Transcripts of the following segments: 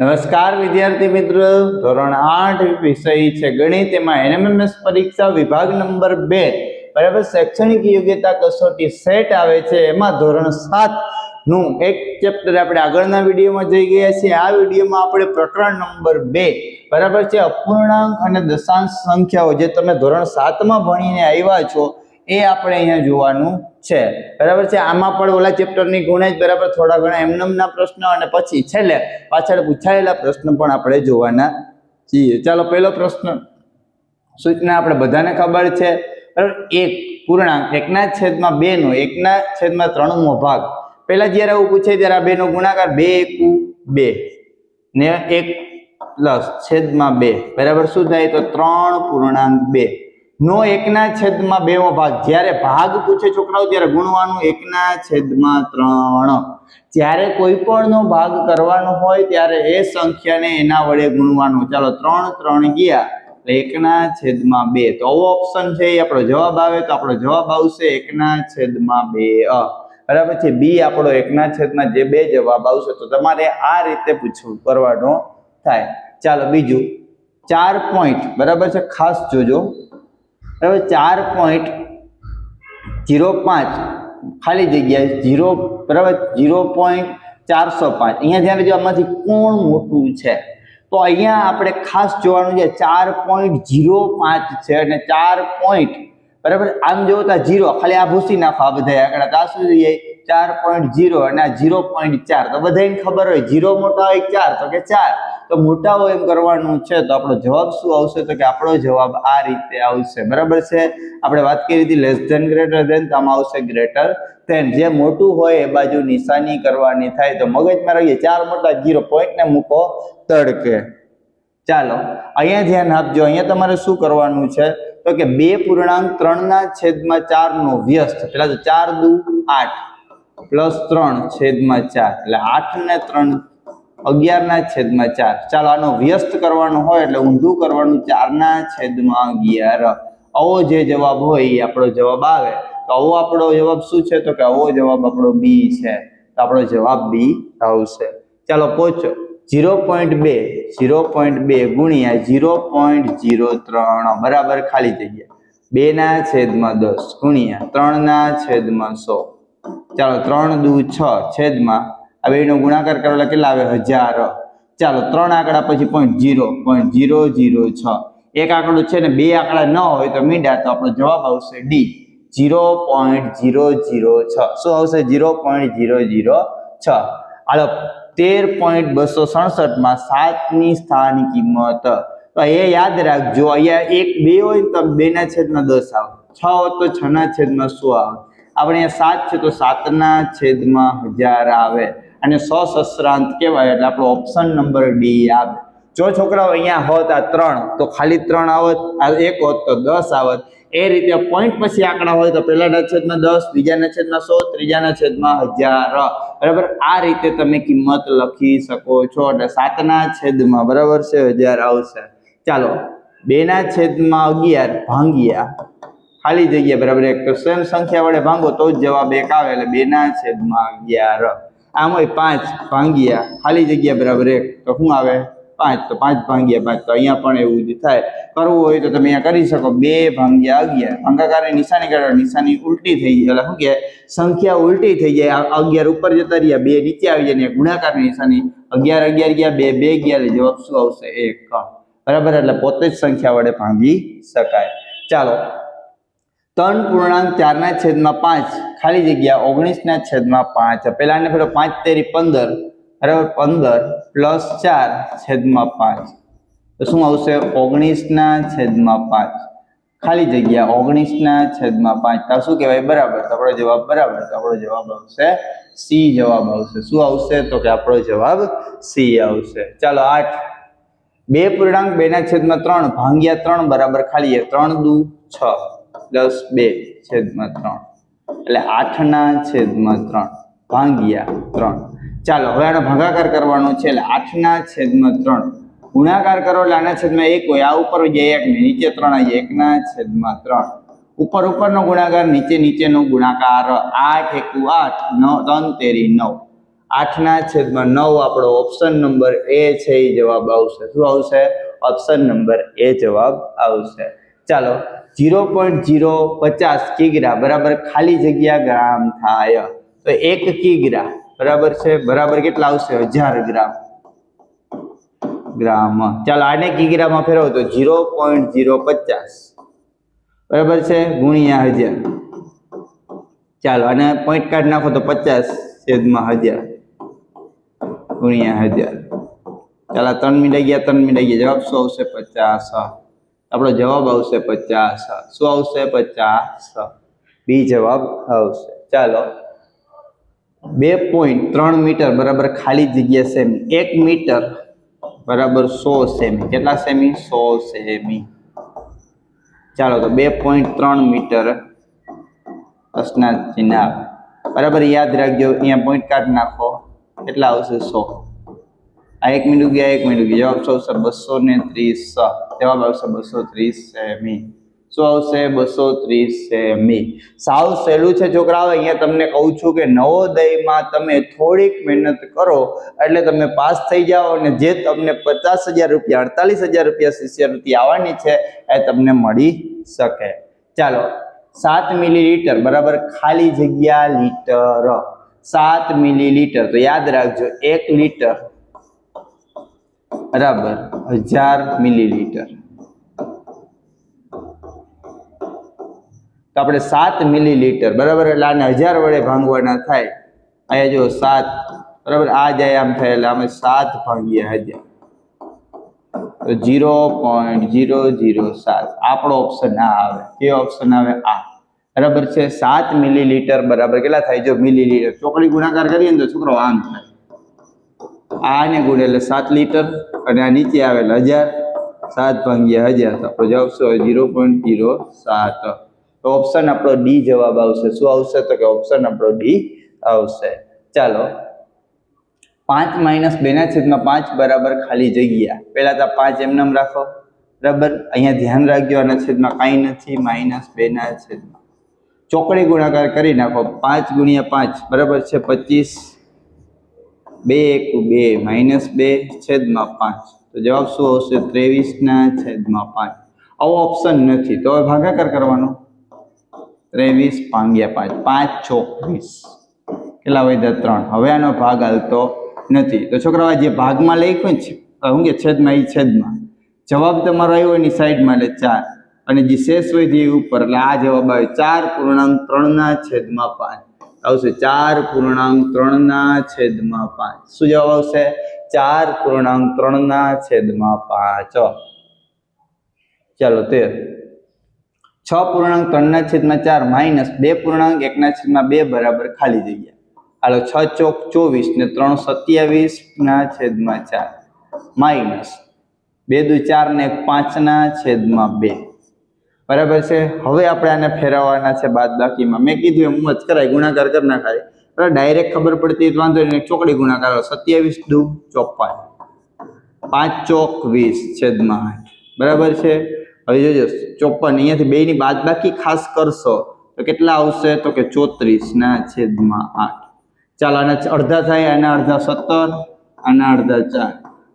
નમસ્કાર, વિદ્યાર્થી મિત્રો. ધોરણ આઠ વિષય છે ગણિત એમાં એનએમએમએસ પરીક્ષા વિભાગ નંબર બે. બરાબર, શૈક્ષણિક યોગ્યતા કસોટી સેટ આવે છે. એમાં ધોરણ સાતનું એક ચેપ્ટર આપણે આગળના વિડીયોમાં જઈ ગયા છીએ. આ વિડીયોમાં આપણે પ્રકરણ નંબર બે. બરાબર છે, અપૂર્ણાંક અને દશાંશ સંખ્યાઓ. જે તમે ધોરણ સાતમાં ભણીને આવ્યા છો એ આપણે અહીંયા જોવાનું છે. બરાબર છે? આમાં પણ ઓલા ચેપ્ટરની ગુણે જ બરાબર થોડા ઘણા એમનમના પ્રશ્નો અને પછી છેલ્લે પાછળ પૂછાયેલા પ્રશ્ન પણ આપણે જોવાના છીએ. ચાલો પહેલો પ્રશ્ન. સૂચના આપણે બધાને ખબર છે. બરાબર? એક, પૂર્ણાંક. એકના છેદમાં બે નો એકના છેદમાં ત્રણમો ભાગ પહેલાં જ્યારે આવું પૂછે ત્યારે આ બેનો ગુણાકાર બે એકુ બે ને એક પ્લસ છેદમાં બે. બરાબર? શું થાય? તો ત્રણ પૂર્ણાંક બે. નો એકના છેદમાં બેમો ભાગ. જ્યારે ભાગ પૂછે છોકરાઓ, ત્યારે ગુણવાનું એકના છેદમાં ત્રણ. જ્યારે કોઈ પણનો ભાગ કરવાનો હોય, ત્યારે એ સંખ્યાને એના વડે ગુણવાનું. ચાલો, ત્રણ ત્રણ ગયા એકના છેદમાં બે. તો આવો ઓપ્શન છે એ, આપણો જવાબ આવે તો આપણો જવાબ આવશે એકના છેદમાં બે. અ બરાબર છે? બી આપણો એકના છેદમાં જે બે જવાબ આવશે, તો તમારે આ રીતે પૂછવું કરવાનો થાય. ચાલો, બીજું. ચાર પોઈન્ટ બરાબર છે? ખાસ જોજો. બરાબર ચાર પોઈન્ટ જીરો પાંચ. ખાલી જગ્યાએ જીરો બરાબર? જીરો પોઈન્ટ ચારસો પાંચ. અહીંયા ધ્યાન જો આમાંથી કોણ મોટું છે? તો અહીંયા આપણે ખાસ જોવાનું છે, ચાર પોઈન્ટ જીરો પાંચ છે અને ચાર પોઈન્ટ બરાબર? આમ જોવો તો જીરો ખાલી આ ભૂસી નાખો આ બધા આંકડા તો શું જોઈએ ચાર પોઈન્ટ જીરો અને આ જીરો પોઈન્ટ ચાર. તો બધાને ખબર હોય જીરો મોટા હોય ચાર? તો કે ચાર. તો મોટા હોય એમ કરવાનું છે તો આપણો જવાબ શું આવશે? તો કે આપણો જવાબ આ રીતે આવશે. બરાબર છે? આપણે વાત કરી હતી લેસ ધેન ગ્રેટર ધેન તો આમાં આવશે ગ્રેટર ધેન જે મોટું હોય એ બાજુ નિશાની કરવાની થાય. તો મગજમાં રહીએ ચાર મોટા જીરો પોઈન્ટને મૂકો, તડકે. ચાલો, અહીંયા ધ્યાન આપજો. અહીંયા તમારે શું કરવાનું છે? તો કે બે પૂર્ણાંક ત્રણના છેદમાં ચારનો વ્યસ્ત. પેલા તો ચાર દુ આઠ. પ્લસ ત્રણ છેદમાં ચાર. એટલે આઠ ને ત્રણ અગિયારના છેદમાં ચાર. ચાલો આનો વ્યસ્ત કરવાનો હોય એટલે ઊંધું કરવાનું ચારના છેદમાં અગિયાર. આવો જે જવાબ હોય એ આપણો જવાબ આવે. તો આવો આપણો જવાબ શું છે? તો કે આવો જવાબ આપણો બી છે. તો આપણો જવાબ બી આવશે. ચાલો પહોંચો. ઝીરો પોઈન્ટ બે, ઝીરો પોઈન્ટ બે ગુણ્યા ઝીરો પોઈન્ટ ઝીરો ત્રણ. બરાબર ખાલી જગ્યા. બે ના છેદમાં દસ ગુણ્યા ત્રણ ના છેદમાં સો. ચાલો ત્રણ દુ છ છેદમાં આ બેનો ગુણાકાર કરો એટલે કેટલા આવે? હજાર. ચાલો, ત્રણ આંકડા પછી point zero point zero zero છ. એક આંકડો છે ને બે આંકડા ન હોય તો મીંડા, તો આપણો જવાબ આવશે D zero point zero zero છ. શું આવશે? જીરો પોઈન્ટ જીરો જીરો છ. હાલો, તેર પોઈન્ટ બસો સડસઠમાં સાતની સ્થાન કિંમત. તો એ યાદ રાખજો, અહીંયા એક બે હોય તો બેના છેદમાં દસ આવે. છ હોય તો છના છેદમાં શું આવે. આપણે અહીંયા સાત છે તો સાતના છેદમાં હજાર આવે. અને સો સસરાંત કહેવાય એટલે આપણો ઓપ્શન નંબર ડી આવે. જો છોકરાઓ અહીંયા હોત આ ત્રણ, તો ખાલી ત્રણ આવત, આ એક હોત તો દસ આવત. એ રીતે પોઈન્ટ પછી આંકડા હોય તો પહેલાના છેદમાં દસ બીજાના છેદમાં સો ત્રીજાના છેદમાં હજાર. બરાબર? આ રીતે તમે કિંમત લખી શકો છો. એટલે સાતના છેદમાં બરાબર છે, હજાર આવશે. ચાલો, બેના છેદમાં અગિયાર ભાંગ્યા. ખાલી જગ્યા બરાબર એક તો સેમ સંખ્યા વડે ભાંગો, તો જ જવાબ એક આવે એટલે બેના છેદમાં અગિયાર. આમ હોય પાંચ ભાંગ્યા. ખાલી જગ્યા બરાબર એક. તો શું આવે? પાંચ. તો પાંચ ભાંગ્યા, પાંચ. તો અહીંયા પણ એવું જ થાય. કરવું હોય તો તમે અહીંયા કરી શકો. બે ભાંગ્યા અગિયાર ભાંગાકારની નિશાની કાઢો. નિશાની ઉલટી થઈ જાય. એટલે શું કે સંખ્યા ઉલટી થઈ જાય. અગિયાર ઉપર જતા રહ્યા. બે નીચે આવી જાય ને ગુણાકારની નિશાની. અગિયાર અગિયાર ગયા. બે બે ગયા. એટલે જવાબ શું આવશે? એક. બરાબર? એટલે પોતે જ સંખ્યા વડે ભાંગી શકાય. ચાલો. ત્રણ પૂર્ણાંક ચારના છેદમાં પાંચ. ખાલી જગ્યા ઓગણીસના છેદમાં પાંચ પેલા ને ફેરો પાંચ તેરી પંદર, બરાબર પંદર પ્લસ ચાર છેદમાં પાંચ. તો શું આવશે? ઓગણીસના છેદમાં પાંચ. ખાલી જગ્યા ઓગણીસના છેદમાં પાંચ. તો શું કહેવાય? બરાબર. તો આપણો જવાબ બરાબર. તો આપણો જવાબ આવશે સી જવાબ આવશે. શું આવશે? તો કે આપણો જવાબ સી આવશે. ચાલો આઠ. બે પૂર્ણાંક બેના છેદમાં ત્રણ. ભાંગ્યા ત્રણ બરાબર ખાલી ત્રણ દુ છ. દસ બે છેદમાં ત્રણ. એટલે આઠના છેદમાં ત્રણ, ભાંગ્યા ત્રણ. ચાલો, હવે આનો ભાગાકાર કરવાનો છે, એટલે આઠના છેદમાં ત્રણ. ગુણાકાર કરો એટલે આના છેદમાં એક હોય, આ ઉપર જાય એક, ને નીચે ત્રણ આવી એકના છેદમાં ત્રણ. ઉપર ઉપરનો ગુણાકાર, નીચે નીચેનો ગુણાકાર, આઠ એકુ આઠ, નવ, ત્રણ તેરી નવ. આઠના છેદમાં નવ આપણો ઓપ્શન નંબર એ છે, એ જવાબ આવશે. શું આવશે? ઓપ્શન નંબર એ જવાબ આવશે. ચાલો જીરો પોઈન્ટ જીરો પચાસ કિગ્રા, બરાબર ખાલી જગ્યા ગ્રામ થાય. તો એક કિગ્રા, બરાબર છે? બરાબર કેટલા આવશે? હજાર ગ્રામ. ગ્રામ. ચાલો આને કિગ્રામાં ફેરવો તો જીરો પોઈન્ટ જીરો પચાસ. બરાબર છે? ગુણ્યા હજાર. ચાલો અને પોઈન્ટ કાઢ નાખો તો પચાસ છેદમાં હજાર. ગુણ્યા હજાર. ચાલો ત્રણ મિનિટ ગયા, ત્રણ મિનિટ ગયા. જવાબ શું આવશે? પચાસ. આપણો જવાબ આવશે પચાસ. શું આવશે પચાસ? બી જવાબ આવશે. ચાલો. બે પોઈન્ટ ત્રણ મીટર બરાબર ખાલી જગ્યા સેમી. એક મીટર બરાબર સો સેમી. કેટલા સેમી? સો સેમી. ચાલો, તો બે પોઈન્ટ ત્રણ મીટર પ્રશ્ના ચિહ્ન બરાબર યાદ રાખજો, અહીંયા પોઈન્ટ કાઢ નાખો. કેટલા આવશે? સો. આ એક મિનિટ ગયા એક મિનિટ ગયા જવાબ શું આવશે બસો ને ત્રીસ જવાબ આવશે બસો ત્રીસ સેમી શું આવશે? બસો ત્રીસ સેમી સાવ સહેલું છે છોકરાઓ, અહીંયા તમને કહું છું કે નવોદયમાં તમે થોડીક મહેનત કરો, એટલે તમે પાસ થઈ જાઓ અને જે તમને પચાસ હજાર રૂપિયા, અડતાલીસ હજાર રૂપિયા શિષ્યવૃત્તિ આવવાની છે, એ તમને મળી શકે. ચાલો, સાત મિલીલીટર, બરાબર? ખાલી જગ્યા લીટર. સાત મિલીલીટર. તો યાદ રાખજો, એક લીટર બરાબર. હજાર મિલીલીટર. તો આપણે સાત મિલીલીટર, બરાબર? એટલે આને હજાર વડે ભાંગવાના થાય. અહીંયા જો સાત, બરાબર? આ જાય આમ થાય, એટલે અમે સાત ભાંગીએ હજાર. તો જીરો પોઈન્ટ જીરો જીરો સાત. આપણો ઓપ્શન આ આવે. કયો ઓપ્શન આવે? આ. બરાબર છે? સાત મિલીલીટર, બરાબર? કેટલા થાય? જો મિલીલીટર. ચોકડી ગુણાકાર કરીએ ને તો છોકરો આમ થાય. આને ગુણે એટલે સાત લીટર. અને આ નીચે આવેલ હજાર સાત ભાંગ્યા હજાર. તો આપણો જવાબ શું જીરો પોઈન્ટ જીરો સાત. તો ઓપ્શન આપણો ડી જવાબ આવશે. શું આવશે તો કે ઓપ્શન આપણો ડી આવશે. ચાલો. પાંચ માઇનસ બેના છેદમાં પાંચ બરાબર ખાલી જગ્યા. પહેલાં તો પાંચ એમનેમ રાખો. બરાબર? અહીંયા ધ્યાન રાખજો, આના છેદમાં કાંઈ નથી, માઇનસ બેના છેદમાં. ચોકડી ગુણાકાર કરી નાખો. પાંચ ગુણ્યા પાંચ. બરાબર છે? પચીસ. બે એક બે માઇનસ બે છેદમાં પાંચ. તો જવાબ શું આવશે? ત્રેવીસના છેદમાં પાંચ. આવો ઓપ્શન નથી. તો હવે ભાગાકાર કરવાનો. ત્રેવીસ ભાંગ્યા પાંચ. પાંચ ચોવીસ. કેટલા વધ્યા? ત્રણ. હવે આનો ભાગ હાલતો નથી. તો છોકરાઓ જે ભાગમાં લખ્યું છે શું કે છેદમાં એ છેદમાં. જવાબ તમારો આવ્યો એની સાઈડમાં, એટલે ચાર. અને જે શેષ તે ઉપર, એટલે આ જવાબ આવે ચાર પૂર્ણાંક ત્રણના છેદમાં પાંચ. આવશે ચાર પૂર્ણાંક ત્રણના છેદમાં પાંચ. શું જવાબ આવશે? ચાર પૂર્ણાંક ત્રણના છેદમાં પાંચ. ચાલો તેર. છ પૂર્ણાંક ત્રણના છેદમાં ચાર માઇનસ બે પૂર્ણાંક એકના છેદમાં બે બરાબર ખાલી જગ્યા. હાલો, છ ચોક ચોવીસ ને ત્રણ સત્યાવીસ ના છેદમાં ચાર. માઇનસ બે દુ ચાર ને પાંચના છેદમાં બે. બરાબર છે? હવે આપણે આને ફેરવવાના છે બાદ બાકીમાં મેં કીધું એમ જ કરાય, ગુણાકાર કરી નાખાય. બરાબર ડાયરેક્ટ ખબર પડતી તો વાંધો નહીં, ચોકડી ગુણાકાર સત્યાવીસ દુ ચોપ્પન પાંચ ચોક વીસ, છેદમાં બરાબર છે? હવે જોજો ચોપન અહીંયાથી બેની બાદ બાકી ખાસ કરશો તો કેટલા આવશે? તો કે ચોત્રીસ ના છેદમાં આઠ. ચાલો, આના અડધા થાય, આના અડધા સત્તર, આના અડધા ચાર.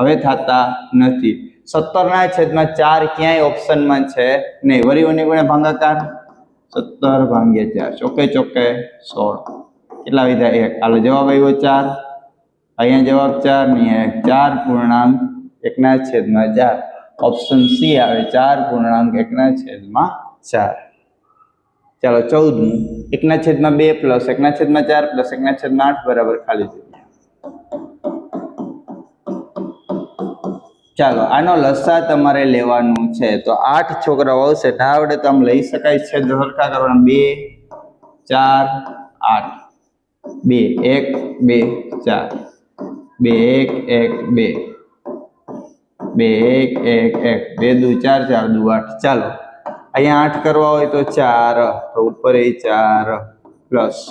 હવે થતા નથી. સત્તરના છેદમાં ચાર ક્યાંય ઓપ્શનમાં છે નહીં. વરી વની ગુણે ભાગાકાર સત્તર ભાંગ્યા ચાર. ચોકે ચોકે સોળ. કેટલા વિધા? એક. હાલો, જવાબ આવ્યો ચાર. અહીંયા જવાબ ચાર ને એક. ચાર પૂર્ણાંક એકના છેદમાં ચાર. ઓપ્શન સી આવે. ચાર પૂર્ણાંક એકના છેદમાં ચાર. ચાલો, ચૌદમું. એકના છેદમાં બે પ્લસ એકના છેદમાં ચાર પ્લસ એકના છેદમાં આઠ બરાબર ખાલી જગ્યા ચાલો, આનો લસા તમારે લેવાનું છે. તો આઠ છોકરાઓ આવશે. ના આવડે તો આમ લઈ શકાય છે સરખા કરવાના. બે, ચાર, આઠ. બે, એક, બે, ચાર. બે, એક એક, બે. બે, એક એક એક. બે, દુ, ચાર ચાર, દુ, આઠ. ચાલો, અહીંયા આઠ કરવા હોય તો ચાર. તો ઉપર એ ચાર પ્લસ.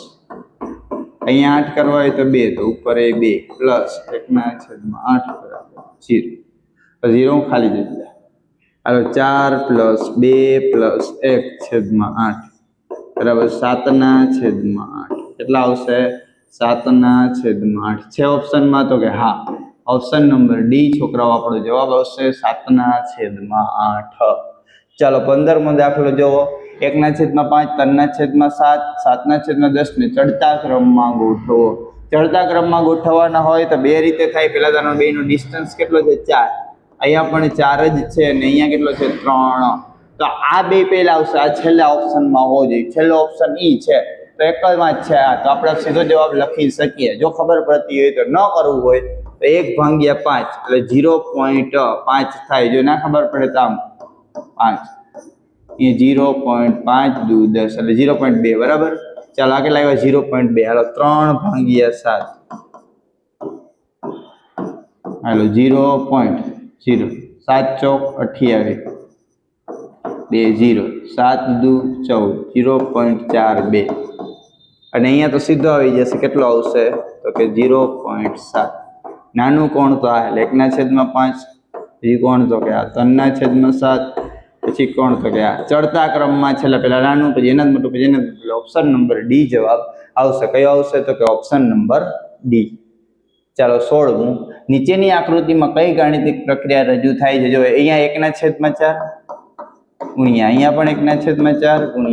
અહીંયા આઠ કરવા હોય તો બે. તો ઉપર એ બે. પ્લસ. એકના છેદમાં આઠ બરાબર. જીરો. તો ઝીરો ખાલી જગ્યા હાલો ચાર પ્લસ બે પ્લસ એક છેદમાં આઠ. બરાબર સાતના છેદમાં આઠ. કેટલા આવશે? સાતના છેદમાં આઠ. છે ઓપ્શનમાં તો કે હા. ઓપ્શન નંબર ડી છોકરાઓ આપણો જવાબ આવશે સાતના છેદમાં આઠ. ચાલો પંદરમો દાખલો જોવો. એકના છેદમાં પાંચ, ત્રણના છેદમાં સાત, સાતના છેદમાં દસ ને ચડતા ક્રમમાં ગોઠવો. ચડતા ક્રમમાં ગોઠવવાના હોય તો બે રીતે થાય. પેલા તારો બેનો ડિસ્ટન્સ કેટલો છે? ચાર. અહીંયા પણ ચાર જ છે અને અહીંયા કેટલો છે? ત્રણ. તો આ બે પહેલા આવશે, આ છેલ્લા ઓપ્શનમાં હોવો જોઈએ. છેલ્લો ઓપ્શન ઈ છે. તો એક જ જ છે આ. તો આપણે સીધો જવાબ લખી શકીએ. જો ખબર પડતી હોય તો ન કરવું હોય, તો એક ભાંગ્યા પાંચ, એટલે ઝીરો પોઈન્ટ પાંચ થાય. જો ના ખબર પડે તો આમ પાંચ. એ ઝીરો પોઈન્ટ પાંચ દુ દસ, એટલે ઝીરો પોઈન્ટ બે, બરાબર? ચાલો આગળ આવ્યા? ઝીરો પોઈન્ટ બે. હાલો, ત્રણ ભાંગ્યા સાત. હાલો, ઝીરો પોઈન્ટ ઝીરો સાત ચોક અઠ્યાવીસ. બે ઝીરો સાત દુ ચૌદ. ઝીરો પોઈન્ટ ચાર બે. અને અહીંયા તો સીધો આવી જશે. કેટલો આવશે? તો કે ઝીરો પોઈન્ટ સાત. નાનું કોણ તો આ? એકના છેદમાં પાંચ. પછી કોણ તો કે આ? ત્રણના છેદમાં સાત. પછી કોણ તો કે આ? ચડતા ક્રમમાં છેલ્લા પહેલાં નાનું, પછી એના જ મોટું, પછી એના ઓપ્શન નંબર ડી જવાબ આવશે. કયો આવશે? તો કે ઓપ્શન નંબર ડી ચાલો સોળમું નીચેની આકૃતિમાં કઈ ગાણિતિક પ્રક્રિયા રજૂ થાય છે? જો અહીંયા એકના છેદમાં ચાર, ગુણ્યા અહીંયા પણ એકના છેદમાં ચાર, ગુણ્યા